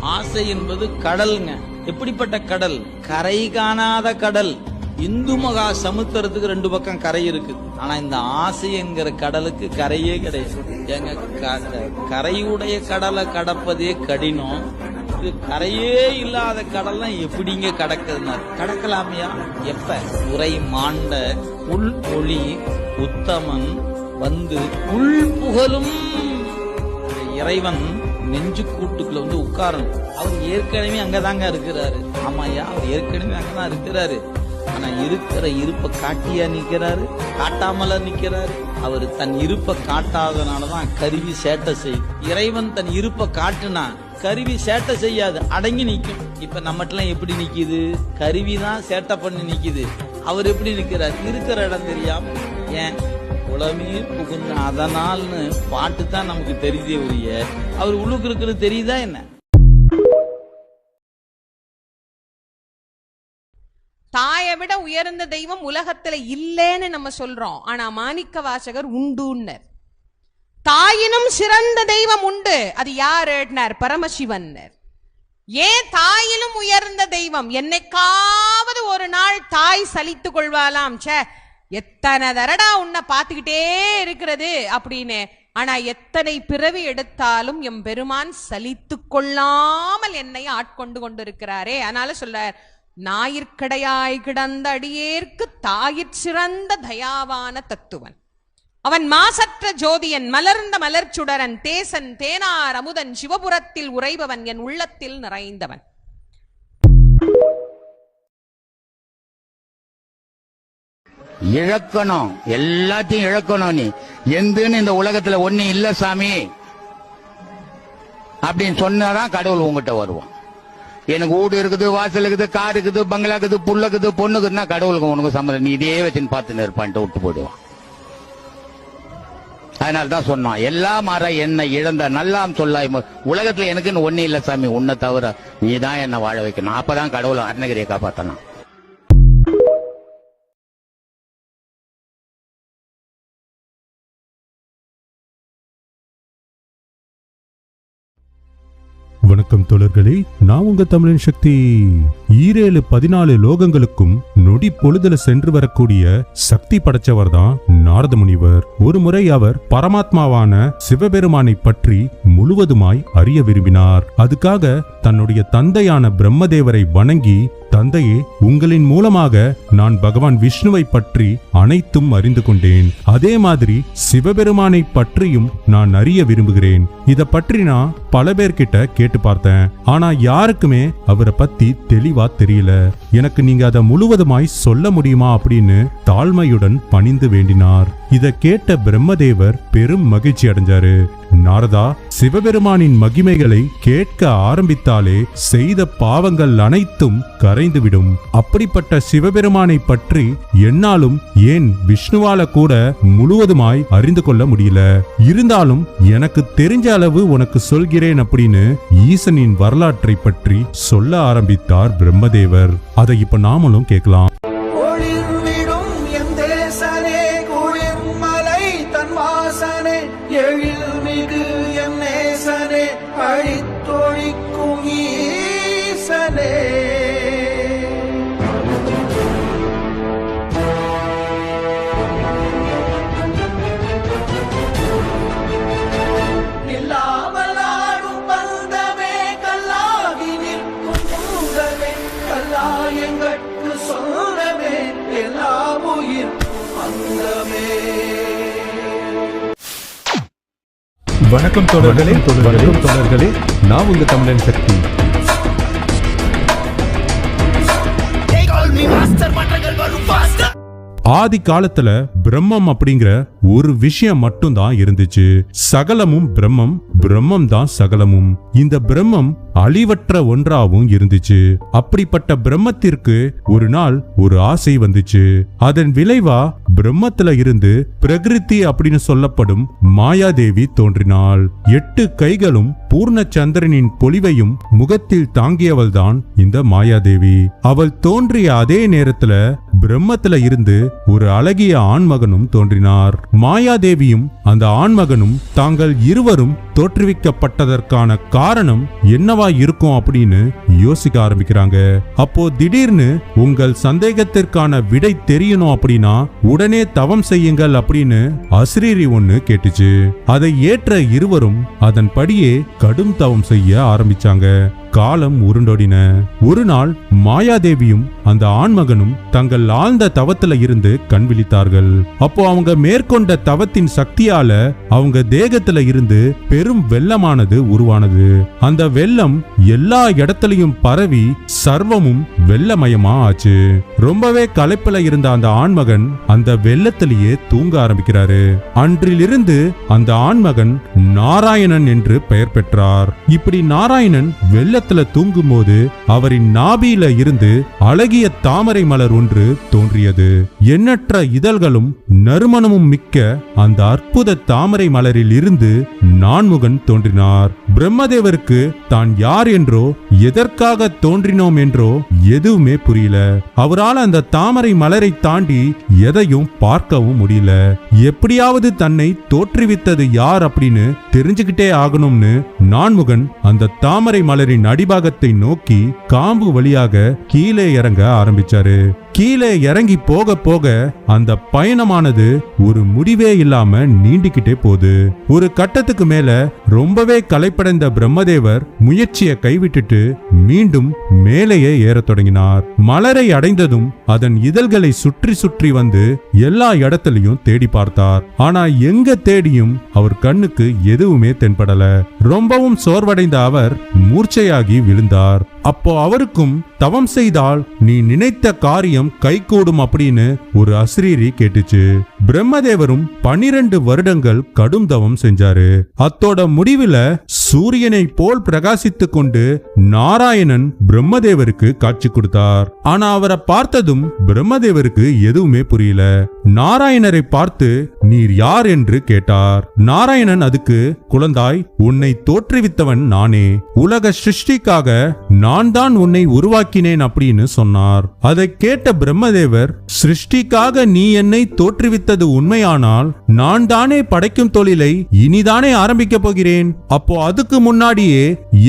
ஆசை என்பது கடல்ங்க. எப்படிப்பட்ட கடல்? கரை காணாத கடல். இந்து மகா சமுத்திரத்துக்கு ரெண்டு பக்கம் கரை இருக்கு. ஆனா இந்த ஆசை என்கிற கடலுக்கு கரையே கிடையாது. எங்க கரையுடைய கடலை கடப்பதே கடினம். இது கரையே இல்லாத கடல்லாம் எப்படிங்க கடக்குதுன்னா கடக்கலாமையா? எப்ப? உரை மாண்ட உள் ஒளி உத்தமன் வந்து உள் புகழும் இறைவன் நெஞ்சு கூட்டுக்குள்ள வந்து உட்காரணும். அவர் ஏற்கனவே அங்கதாங்க இருக்கிறாரு. ஆமாயா அவர் ஏற்கனவே அங்கதான் இருக்கிறாரு. ஆனா இருக்கிற இருப்பை காட்டியா நிக்கிறாரு காட்டாமல நிக்கிறாரு அவர் தன் இருப்பை காட்டாதனாலதான் கருவி சேட்டை செய்யும். இறைவன் தன் இருப்பை காட்டுனா கருவி சேட்டை செய்யாது அடங்கி நிக்கும் இப்ப நம்மட்டெல்லாம் எப்படி நிக்குது? கருவி தான் சேட்டை பண்ணி நிக்குது. அவர் எப்படி நிக்கிறார் இருக்கிற இடம் தெரியாம. ஏன்? குளமே புகுந்த அதனால்னு பாட்டு தான் நமக்கு தெரியுதே ஒழிய அவர் உள்ளுக்கு இருக்கிறது தெரியுதா என்ன? தாயை விட உயர்ந்த தெய்வம் உலகத்துல இல்லைன்னு நம்ம சொல்றோம். ஆனா மாணிக்க வாசகர் உண்டுன்னர். தாயினும் சிறந்த தெய்வம் உண்டு. அது யாருன்னார்? பரமசிவன்னர். ஏன் தாயிலும் உயர்ந்த தெய்வம்? என்னைக்காவது ஒரு நாள் தாய் சலித்து கொள்வாளாம். சே எத்தனை தரடா உன்னை பார்த்துக்கிட்டே இருக்கிறது அப்படின்னு. ஆனா எத்தனை பிறவி எடுத்தாலும் எம் பெருமான் சலித்து கொள்ளாமல் என்னை ஆட்கொண்டு கொண்டிருக்கிறாரே. அதனால சொல்றார் ஞாயிற்கடையாய் கிடந்த அடியேற்கு தாயிற் சிறந்த தயாவான தத்துவன். அவன் மாசற்ற ஜோதியன் மலர்ந்த மலர்ச்சுடரன் தேசன் தேனார் அமுதன் சிவபுரத்தில் உறைபவன் என் உள்ளத்தில் நிறைந்தவன். இழக்கணும். எல்லாத்தையும் இழக்கணும் நீ. எந்துன்னு இந்த உலகத்துல ஒண்ணு இல்ல சாமி. அப்படின்னு சொன்னாதான் கடவுள் உங்ககிட்ட வருவான். எனக்கு வீடு இருக்குது வாசல் இருக்குது கார் இருக்குது பங்களா இருக்குது புள்ளக்குது இருக்குது பொண்ணுக்குதுன்னா கடவுளுக்கு உனக்கு சம்மதம். நீ இதே வச்சுன்னு பார்த்து நிற்பான்ட்டு விட்டு போயிடுவான். அதனால தான் சொன்னான் எல்லாம் மாற என்ன இழந்த நல்லாம் சொல்லாய் உலகத்துல எனக்குன்னு ஒண்ணு இல்ல சாமி. உன்னை தவிர நீ தான் என்ன வாழ வைக்கணும். அப்பதான் கடவுள் அருணகிரியை காப்பாத்தணும். வணக்கம் தோழர்களே நான் உங்க தமிழின் சக்தி. ஈரேழு பதினாலு லோகங்களுக்கும் நொடி பொழுதுல சென்று வரக்கூடிய சக்தி படைச்சவர் தான் நாரத முனிவர். ஒரு முறை அவர் பரமாத்மாவான சிவபெருமானை பற்றி முழுவதுமாய் அறிய விரும்பினார். அதுக்காக தன்னுடைய தந்தையான பிரம்மதேவரை வணங்கி தந்தையே உங்களின் மூலமாக நான் பகவான் விஷ்ணுவை பற்றி அனைத்தும் அறிந்து கொண்டேன். அதே மாதிரி சிவபெருமானை பற்றியும் நான் அறிய விரும்புகிறேன். இத பற்றி நான் பல பேர்கிட்ட கேட்டு பார்த்தேன். ஆனா யாருக்குமே அவரை பத்தி தெளிவா தெரியல. எனக்கு நீங்க அதை முழுவதுமாய் சொல்ல முடியுமா அப்படின்னு தாழ்மையுடன் பணிந்து வேண்டினார். இத கேட்ட பிரம்மதேவர் பெரும் மகிழ்ச்சி அடைஞ்சாரு. நாரதா சிவபெருமானின் மகிமைகளை கேட்க ஆரம்பித்தாலே செய்த பாவங்கள் அனைத்தும் கரைந்துவிடும். அப்படிப்பட்ட சிவபெருமானை பற்றி என்னாலும் ஏன் விஷ்ணுவால கூட முழுவதுமாய் அறிந்து கொள்ள முடியல? இருந்தாலும் எனக்கு தெரிஞ்ச அளவு உனக்கு சொல்கிறேன் அப்படின்னு ஈசனின் வரலாற்றை பற்றி சொல்ல ஆரம்பித்தார் பிரம்மதேவர். அதை இப்ப நாமளும் கேட்கலாம். தன் எழில் மிகு என் நேசனே அழித்தொழிக்கும் வணக்கம் தொடர்களே வணக்கம் தொடர்களே நான் உங்க தமிழன் சக்தி. ஆதி காலத்துல பிரம்மம் அப்படிங்கிற ஒரு விஷயம் மட்டும் தான் இருந்துச்சு. சகலமும் பிரம்மம் பிரம்மம் தான் சகலமும். இந்த பிரம்மம் அழிவற்ற ஒன்றாவும் இருந்துச்சு. அப்படிப்பட்ட பிரம்மத்திற்கு ஒரு நாள் ஒரு ஆசை வந்துச்சு. அதன் விளைவா பிரம்மத்துல இருந்து பிரகிருதி அப்படின்னு சொல்லப்படும் மாயாதேவி தோன்றினாள். எட்டு கைகளும் பூர்ண சந்திரனின் பொலிவையும் முகத்தில் தாங்கியவள்தான் இந்த மாயாதேவி. அவள் தோன்றிய அதே நேரத்துல பிரம்மத்துல இருந்து ஒரு அழகிய ஆண்மகனும் தோன்றினார். மாயாதேவியும் அந்த ஆண்மகனும் தாங்கள் இருவரும் தோற்றுவிக்கப்பட்டதற்கான காரணம் என்னவா இருக்கும் அப்படின்னு யோசிக்க ஆரம்பிக்கிறாங்க. அப்போ திடீர்னு உங்கள் சந்தேகத்திற்கான விடை தெரியணும் அப்படின்னா உடனே தவம் செய்யுங்கள் அப்படின்னு அசிரீரி ஒண்ணு கேட்டுச்சு. அதை ஏற்ற இருவரும் அதன்படியே கடும் தவம் செய்ய ஆரம்பிச்சாங்க. காலம் உருண்டோடின. ஒரு நாள் மாயாதேவியும் அந்த ஆண்மகனும் தங்கள் ஆழ்ந்த தவத்துல இருந்து கண் விழித்தார்கள். அப்போ அவங்க மேற்கொண்ட தவத்தின் சக்தியால அவங்க தேகத்துல இருந்து பெரும் வெள்ளமானது உருவானது. அந்த வெள்ளம் எல்லா இடத்துலயும் பரவி சர்வமும் வெள்ளமயமா ஆச்சு. ரொம்பவே களைப்புல இருந்த அந்த ஆண்மகன் அந்த வெள்ளத்திலேயே தூங்க ஆரம்பிக்கிறாரு. அன்றிலிருந்து அந்த ஆண்மகன் நாராயணன் என்று பெயர் பெற்றார். இப்படி நாராயணன் வெள்ள வெள்ளத்துல தூங்கும்போது அவரின் நாபியில இருந்து அழகிய தாமரை மலர் ஒன்று தோன்றியது. எண்ணற்ற இதழ்களும் நறுமணமும் மிக்க அந்த அற்புத தாமரை மலரில் இருந்து நான்முகன் தோன்றினார். பிரம்மதேவருக்கு தான் யார் என்றோ எதற்காக தோன்றினோம் என்றோ எதுவுமே புரியல. அவரால் அந்த தாமரை மலரை தாண்டி எதையும் பார்க்கவும் முடியல. எப்படியாவது தன்னை தோற்றுவித்தது யார் அப்படின்னு தெரிஞ்சுக்கிட்டே ஆகணும்னு நான்முகன் அந்த தாமரை மலரின் அடிபாகத்தை நோக்கி காம்பு வழியாக கீழே இறங்க ஆரம்பிச்சாரு. கீழே இறங்கி போக போக அந்த பயணமானது ஒரு முடிவே இல்லாம நீண்டிக்கிட்டே போகுது. ஒரு கட்டத்துக்கு மேல ரொம்பவே களைப்படைந்த பிரம்மதேவர் முயற்சியை கைவிட்டுட்டு மீண்டும் மேலேயே ஏறத் தொடங்கினார். மலரை அடைந்ததும் அதன் இதழ்களை சுற்றி சுற்றி வந்து எல்லா இடத்திலையும் தேடி பார்த்தார். ஆனா எங்க தேடியும் அவர் கண்ணுக்கு எதுவுமே தென்படல. ரொம்பவும் சோர்வடைந்த அவர் மூர்ச்சையாகி விழுந்தார். அப்போ அவருக்கும் தவம் செய்தால் நீ நினைத்த காரியம் கைகூடும் அப்படின்னு ஒரு அஸ்ரீரி கேட்டுச்சு. பிரம்மதேவரும் பனிரெண்டு வருடங்கள் கடும் தவம் செஞ்சாரு. அத்தோட முடிவுல சூரியனை போல் பிரகாசித்து கொண்டு நாராயணன் பிரம்மதேவருக்கு காட்சி கொடுத்தார். ஆனா அவரை பார்த்ததும் பிரம்மதேவருக்கு எதுவுமே புரியல. நாராயணரை பார்த்து நீர் யார் என்று கேட்டார். நாராயணன் அதுக்கு குழந்தாய் உன்னை தோற்றுவித்தவன் நானே. உலக சிருஷ்டிக்காக நான் தான் உன்னை உருவாக்கினேன் அப்படின்னு சொன்னார். அதை கேட்ட பிரம்மதேவர் சிருஷ்டிக்காக நீ என்னை தோற்றுவித்தது உண்மையானால் நான் தானே படைக்கும் தொழிலை இனிதானே ஆரம்பிக்கப் போகிறேன். அப்போ அதுக்கு முன்னாடியே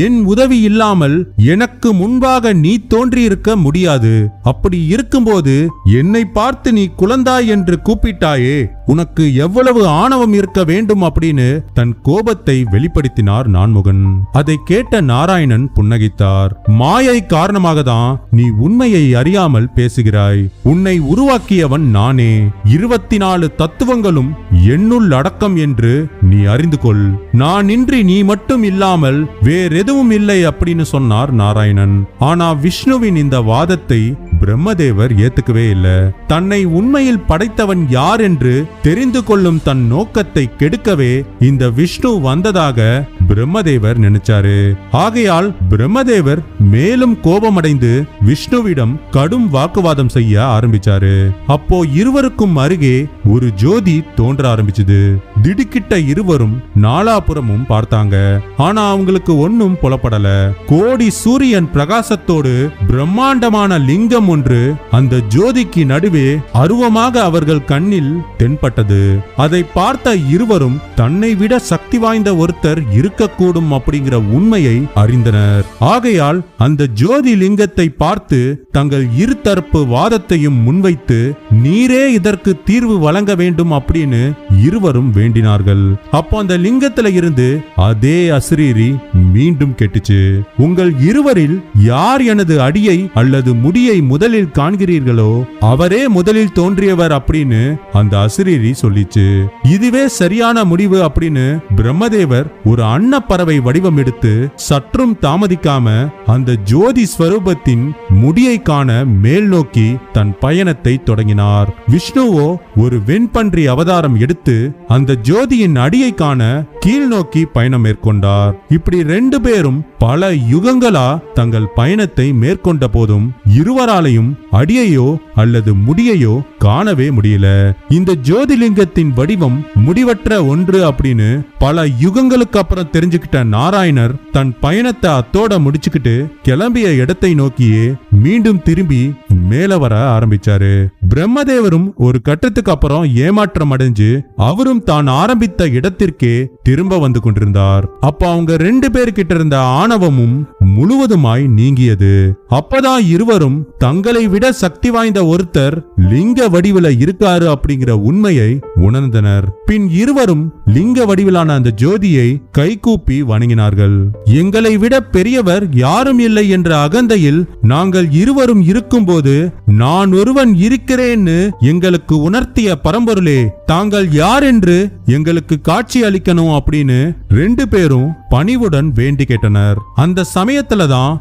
என் உதவி இல்லாமல் எனக்கு முன்பாக நீ தோன்றியிருக்க முடியாது. அப்படி இருக்கும்போது என்னை பார்த்து நீ குழந்தாய் என்று கூப்பிட்டாயே உனக்கு எவ்வளவு ஆணவம் இருக்க வேண்டும் அப்படின்னு தன் கோபத்தை வெளிப்படுத்தினார் நான்முகன். அதை கேட்ட நாராயணன் புன்னகைத்தார். மாயை காரணமாக தான் நீ உண்மையை அறியாமல் பேசுகிறாய். உன்னை உருவாக்கியவன் நானே. இருபத்தி நாலு தத்துவங்களும் என்னுள் அடக்கம் என்று நீ அறிந்து கொள். நான் இன்றி நீ மட்டும் இல்லாமல் வேறெதுவும் இல்லை அப்படின்னு சொன்னார் நாராயணன். ஆனா விஷ்ணுவின் இந்த வாதத்தை பிரம்மதேவர் ஏத்துக்கவே இல்ல. தன்னை உண்மையில் படைத்தவன் யார் என்று தெரிந்து கொள்ளும் தன் நோக்கத்தை கெடுக்கவே இந்த விஷ்ணு வந்ததாக பிரம்மதேவர் நினைச்சாரு. ஆகையால் பிரம்மதேவர் மேலும் கோபமடைந்து விஷ்ணுவிடம் கடும் வாக்குவாதம் செய்ய ஆரம்பிச்சாரு. அப்போ இருவருக்கும் அருகே ஒரு ஜோதி தோன்ற ஆரம்பிச்சது. திடுக்கிட்ட இருவரும் நாலாபுரமும் பார்த்தாங்க. ஆனா அவங்களுக்கு ஒன்னும் புலப்படல. கோடி சூரியன் பிரகாசத்தோடு பிரம்மாண்டமான லிங்கம் ஒன்று அந்த ஜோதிக்கு நடுவே அருவமாக அவர்கள் கண்ணில் தென்பட்டது. அதை பார்த்த இருவரும் தன்னை விட சக்தி வாய்ந்த ஒருத்தர் இருக்கக்கூடும் அப்படிங்கிற உண்மையை அறிந்தனர். ஆகையால் அந்த ஜோதி லிங்கத்தை பார்த்து தங்கள் இருதரப்பு வாதத்தையும் முன்வைத்து நீரே இதற்கு தீர்வு வழங்க வேண்டும் அப்படின்னு இருவரும் வேண்டினார்கள். அப்போ அந்த லிங்கத்துல இருந்து அதே அசிரீரி மீண்டும் கேட்டுச்சு. உங்கள் இருவரில் யார் எனது அடியை அல்லது முடியை முதலில் காண்கிறீர்களோ அவரே முதலில் தோன்றியவர் அப்படின்னு அந்த அசிரீரி சொல்லிச்சு. இதுவே சரியான முடிவு அப்படின்னு பிரம்மதேவர் ஒரு அண்ணன் வண்ணப்பறவை வடிவம் எடுத்து சற்றும் தாமதிக்காம அந்த ஜோதி ஸ்வரூபத்தின் முடியை காண மேல் நோக்கி தன் பயணத்தை தொடங்கினார். விஷ்ணுவோ ஒரு வெண்பன்றி அவதாரம் எடுத்து அந்த ஜோதியின் அடியை காண கீழ் நோக்கி பயணம் மேற்கொண்டார். இப்படி ரெண்டு பேரும் பல யுகங்களா தங்கள் பயணத்தை மேற்கொண்ட போதும் இருவராலையும் அடியையோ அல்லது முடியையோ காணவே முடியல. இந்த ஜோதிலிங்கத்தின் வடிவம் முடிவற்ற ஒன்று அப்படின்னு பல யுகங்களுக்கு அப்புறம் தெரிஞ்சுக்கிட்ட நாராயணர் தன் பயணத்தை அத்தோட முடிச்சுக்கிட்டு கிளம்பிய இடத்தை நோக்கியே மீண்டும் திரும்பி மேல வர ஆரம்பிச்சாரு. பிரம்மதேவரும் ஒரு கட்டத்துக்கு அப்புறம் ஏமாற்றம் அடைஞ்சு அவரும் தான் ஆரம்பித்த இடத்திற்கே திரும்ப வந்து கொண்டிருந்தார். அப்ப அவங்க ரெண்டு பேர்கிட்ட இருந்த ஆணவமும் முழுவதுமாய் நீங்கியது. அப்பதான் இருவரும் தங்களை விட சக்தி வாய்ந்த ஒருத்தர் லிங்க வடிவில இருக்காரு அப்படிங்கிற உண்மையை உணர்ந்தனர். பின் இருவரும் லிங்க வடிவிலான அந்த ஜோதியை கைகூப்பி வணங்கினார்கள். எங்களை விட பெரியவர் யாரும் இல்லை என்ற அகந்தையில் நாங்கள் இருவரும் இருக்கும்போது நான் ஒருவன் இருக்கிறேன்னு எங்களுக்கு உணர்த்திய பரம்பொருளே தாங்கள் யார் என்று எங்களுக்கு காட்சி அளிக்கணும் அப்படின்னு ரெண்டு பேரும் பணிவுடன் வேண்டி கேட்டனர். அந்த சமய சமயத்துல தான்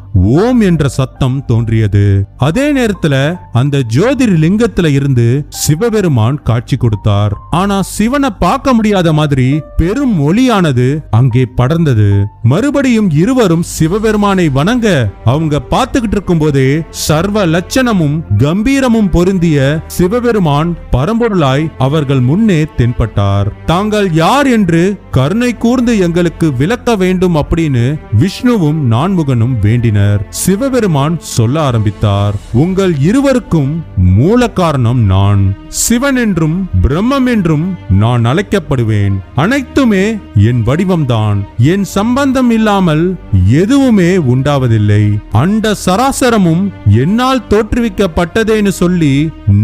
ஓம் என்ற சத்தம் தோன்றியது. அதே நேரத்துல அந்த ஜோதிர் லிங்கத்துல இருந்து சிவபெருமான் காட்சி கொடுத்தார். ஆனா சிவனை பார்க்க முடியாத மாதிரி பெரும் ஒளியானது அங்கே படர்ந்தது. மறுபடியும் இருவரும் சிவபெருமானை வணங்க அவங்க பார்த்துக்கிட்டு இருக்கும் போதே சர்வ லட்சணமும் கம்பீரமும் பொருந்திய சிவபெருமான் பரம்பொருளாய் அவர்கள் முன்னே தென்பட்டார். தாங்கள் யார் என்று கருணை கூர்ந்து எங்களுக்கு விளக்க வேண்டும் அப்படின்னு விஷ்ணுவும் நான் ஆறுமுகனும் வேண்டினர். சிவபெருமான் சொல்ல ஆரம்பித்தார் உங்கள் இருவருக்கும் மூல காரணம் நான். சிவன் என்றும் பிரம்மம் என்றும் நான் அழைக்கப்படுவேன். அனைத்துமே என் வடிவம்தான். என் சம்பந்தம் இல்லாமல் எதுவுமே உண்டாவதில்லை. அண்ட சராசரமும் என்னால் தோற்றுவிக்கப்பட்டதேன்னு சொல்லி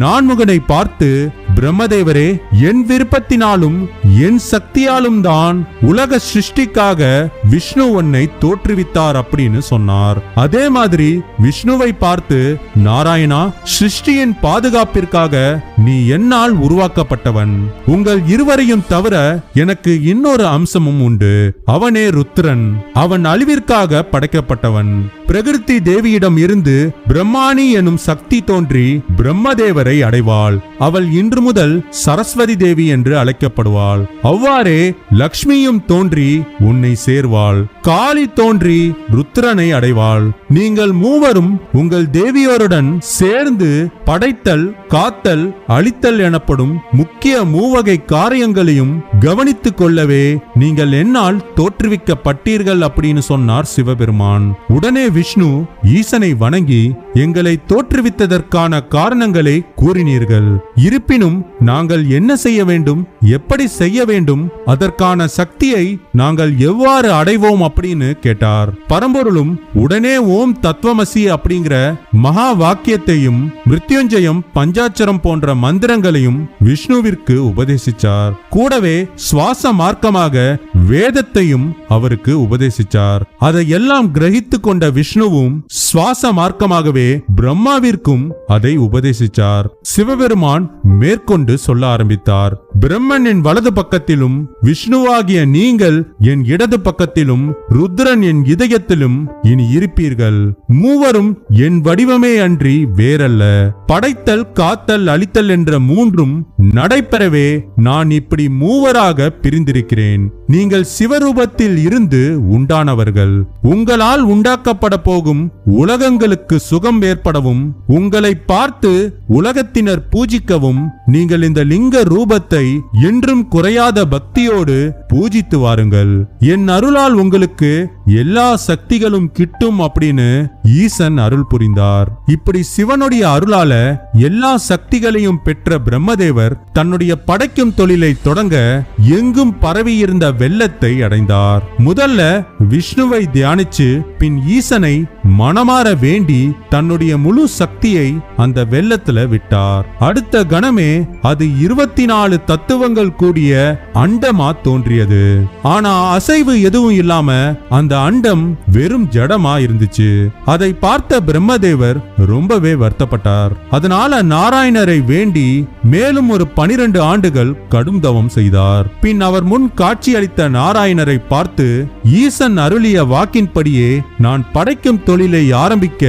நான்முகனை பார்த்து பிரம்மதேவரே என் விருப்பத்தினாலும் என் சக்தியாலும் தான் உலக சிருஷ்டிக்காக விஷ்ணு உன்னை தோற்றுவித்தார் அப்படின்னு சொன்னார். அதே மாதிரி விஷ்ணுவை பார்த்து நாராயணா சிருஷ்டியின் பாதுகாப்பிற்காக நீ என்னால் உருவாக்கப்பட்டவன். உங்கள் இருவரையும் தவிர எனக்கு இன்னொரு அம்சமும் உண்டு. அவனே ருத்ரன். அவன் அழிவிற்காக படைக்கப்பட்டவன். பிரகிருதி தேவியிடம் இருந்து பிரம்மாணி எனும் சக்தி தோன்றி பிரம்மதேவரை அடைவாள். அவள் இன்று முதல் சரஸ்வதி தேவி என்று அழைக்கப்படுவாள். அவ்வாறே லக்ஷ்மியும் தோன்றி உன்னை சேர்வாள். காளி தோன்றி ருத்ரனை அடைவாள். நீங்கள் மூவரும் உங்கள் தேவியோருடன் சேர்ந்து படைத்தல் காத்தல் அழித்தல் எனப்படும் முக்கிய மூவகை காரியங்களையும் கவனித்துக் கொள்ளவே நீங்கள் என்னால் தோற்றுவிக்கப்பட்டீர்கள் அப்படின்னு சொன்னார் சிவபெருமான். உடனே விஷ்ணு ஈசனை வணங்கி எங்களை தோற்றுவித்ததற்கான காரணங்களை கூறினீர்கள். இருப்பினும் நாங்கள் என்ன செய்ய வேண்டும்? எப்படி செய்ய வேண்டும்? அதற்கான சக்தியை நாங்கள் எவ்வாறு அடைவோம் அப்படின்னு கேட்டார். பரம்பொருளும் உடனே ஓம் தத்துவமசி அப்படிங்கிற மகா வாக்கியத்தையும் மிருத்யுஞ்சயம் பஞ்சாட்சரம் போன்ற மந்திரங்களையும் விஷ்ணுவிற்கு உபதேசிச்சார். கூடவே சுவாச மார்க்கமாக வேதத்தையும் அவருக்கு உபதேசிச்சார். அதையெல்லாம் கிரகித்து கொண்ட விஷ்ணுவும் சுவாச மார்க்கமாகவே பிரம்மாவிற்கும் அதை உபதேசிச்சார். சிவபெருமான் மேற்கொண்டு சொல்ல ஆரம்பித்தார். பிரம்மன் என் வலது பக்கத்திலும் விஷ்ணுவாகிய நீங்கள் என் இடது பக்கத்திலும் ருத்ரன் என் இதயத்திலும் இனி இருப்பீர்கள். மூவரும் என் வடிவமே அன்றி வேறல்ல. படைத்தல் காத்தல் அழித்தல் என்ற மூன்றும் நடைபெறவே நான் இப்படி மூவராக பிரிந்திருக்கிறேன். நீங்கள் சிவரூபத்தில் இருந்து உண்டானவர்கள். உங்களால் உண்டாக்கப்பட போகும் உலகங்களுக்கு சுகம் ஏற்படவும் உங்களை பார்த்து உலகத்தினர் பூஜிக்கவும் நீங்கள் இந்த லிங்க ரூபத்தை என்றும் குறையாத பக்தியோடு பூஜித்து வாருங்கள். என் அருளால் உங்களுக்கு எல்லா சக்திகளும் கிட்டும் அப்படின்னு ஈசன் அருள் புரிந்தார். இப்படி சிவனுடைய அருளால எல்லா சக்திகளையும் பெற்ற பிரம்மதேவர் தன்னுடைய படைக்கும் தொழிலை தொடங்க எங்கும் பரவியிருந்த வெள்ளத்தை அடைந்தார். முதல்ல விஷ்ணுவை தியானிச்சு பின் ஈசனை மனமாற வேண்டி தன்னுடைய முழு சக்தியை அந்த வெள்ளத்துல விட்டார். அடுத்த கணமே அது இருபத்தி நாலு தத்துவங்கள் கூடிய அண்டமா தோன்றியது. ஆனா அசைவு எதுவும் இல்லாம அந்த அண்டம் வெறும் ஜடமா இருந்துச்சு. அதை பார்த்த பிரம்மதேவர் ரொம்பவே வருத்தப்பட்டார். அதனால நாராயணரை வேண்டி மேலும் ஒரு பனிரெண்டு ஆண்டுகள் கடும் தவம் செய்தார். பின் அவர் முன் காட்சியளித்த நாராயணரை பார்த்து ஈசன் அருளிய வாக்கின்படியே நான் படைக்கும் தொழிலை ஆரம்பிக்க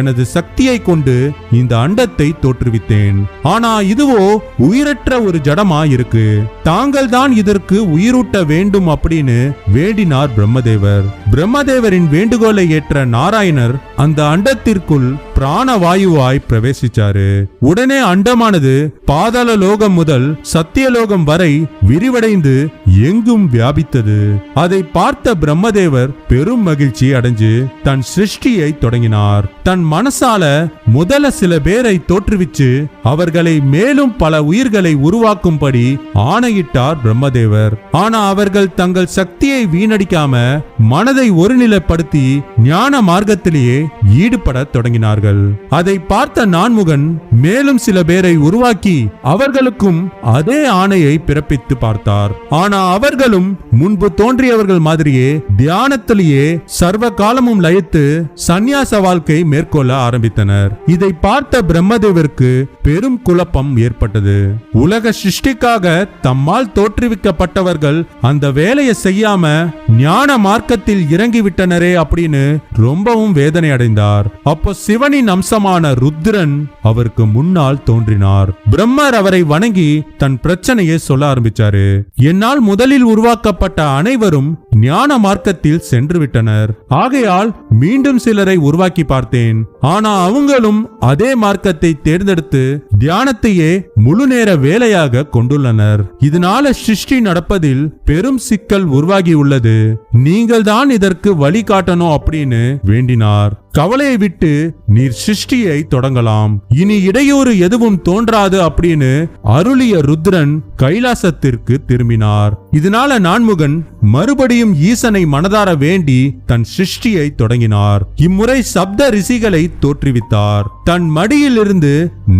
எனது சக்தியை கொண்டு இந்த அண்டத்தை தோற்றுவித்தேன். ஆனா இதுவோ உயிரற்ற ஒரு ஜடமா இருக்கு தாங்கள் தான் இதற்கு உயிரூட்ட வேண்டும் அப்படின்னு வேண்டினார் பிரம்மதேவர். பிரம்மதேவரின் வேண்டுகோளை ஏற்ற நாராயணர் அந்த அண்டத்திற்குள் பிராணவாயுவாய் பிரவேசிச்சாரு. உடனே அண்டமானது பாதாள லோகம் முதல் சத்தியலோகம் வரை விரிவடைந்து எங்கும் வியாபித்தது. அதை பார்த்த பிரம்மதேவர் பெரும் மகிழ்ச்சி அடைஞ்சு தன் சிருஷ்டியை தொடங்கினார். தன் மனசால முதல்ல சில பேரை தோற்றுவிச்சு அவர்களை மேலும் பல உயிர்களை உருவாக்கும்படி ஆணையிட்டார் பிரம்மதேவர். ஆனா அவர்கள் தங்கள் சக்தியை வீணடிக்காம மனதை ஒருநிலைப்படுத்தி ஞான மார்க்கத்திலேயே ஈடுபட தொடங்கினார்கள். அதை பார்த்த நான்முகன் மேலும் சில பேரை உருவாக்கி அவர்களுக்கும் அதே ஆணையை பிறப்பித்து பார்த்தார். ஆனா அவர்களும் முன்பு தோன்றியவர்கள் மாதிரியே தியானத்திலேயே சர்வ காலமும் லயித்து சந்நியாச வாழ்க்கை மேற்கொள்ள ஆரம்பித்தனர். இதை பார்த்த பிரம்மதேவருக்கு பெரும் குழப்பம் ஏற்பட்டது. உலக சிருஷ்டிக்காக தம்மால் தோற்றுவிக்கப்பட்டவர்கள் அந்த வேலையை செய்யாம ஞான மார்க்கத்தில் இறங்கிவிட்டனரே அப்படின்னு ரொம்பவும் வேதனை அடைந்தார் அப்போ சிவனின் அம்சமான ருத்ரன் அவருக்கு முன்னால் தோன்றினார். பிரம்மர் அவரை வணங்கி தன் பிரச்சனையை சொல்ல ஆரம்பிச்சாரு. என்னால் முதலில் உருவாக்கப்பட்ட அனைவரும் ஞான மார்க்கத்தில் சென்று விட்டனர் ஆகையால் மீண்டும் சிலரை உருவாக்கி பார்த்தேன். ஆனா அவங்களும் அதே மார்க்கத்தை தேர்ந்தெடுத்து தியானத்தையே முழு நேர வேலையாக கொண்டுள்ளனர். இதனால சிருஷ்டி நடப்பதில் பெரும் சிக்கல் உருவாகியுள்ளது நீங்கள் தான் இதற்கு வழிகாட்டணும் அப்படின்னு வேண்டினார். கவலையை விட்டு நீர் சிருஷ்டியை தொடங்கலாம். இனி இடையூறு எதுவும் தோன்றாது அப்படின்னு அருளிய ருத்ரன் கைலாசத்திற்கு திரும்பினார். இதனால நான்முகன் மறுபடியும் ஈசனை மனதார வேண்டி தன் சிருஷ்டியை தொடங்கினார். இம்முறை சப்த ரிஷிகளை தோற்றுவித்தார். தன் மடியிலிருந்து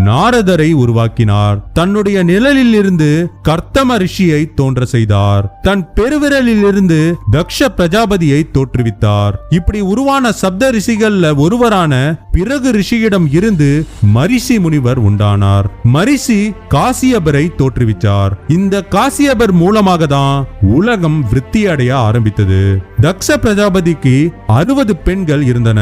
நாரதரை உருவாக்கினார். தன்னுடைய நிழலில் இருந்து கர்த்தம ரிஷியை தோன்ற செய்தார். தன் பெருவிரலில் இருந்து தக்ஷ பிரஜாபதியை தோற்றுவித்தார். இப்படி உருவான சப்த ரிஷிகள்ல ஒருவரான பிறகு ரிஷியிடம் இருந்து மரிசி முனிவர் உண்டானார். மரிசி காசியபரை தோற்றுவித்தார் இந்த காசியபர் மூலமாக தான் உலகம் விருத்தி அடைய ஆரம்பித்தது. தக்ஷ பிரஜாபதிக்கு அறுபது பெண்கள் இருந்தன.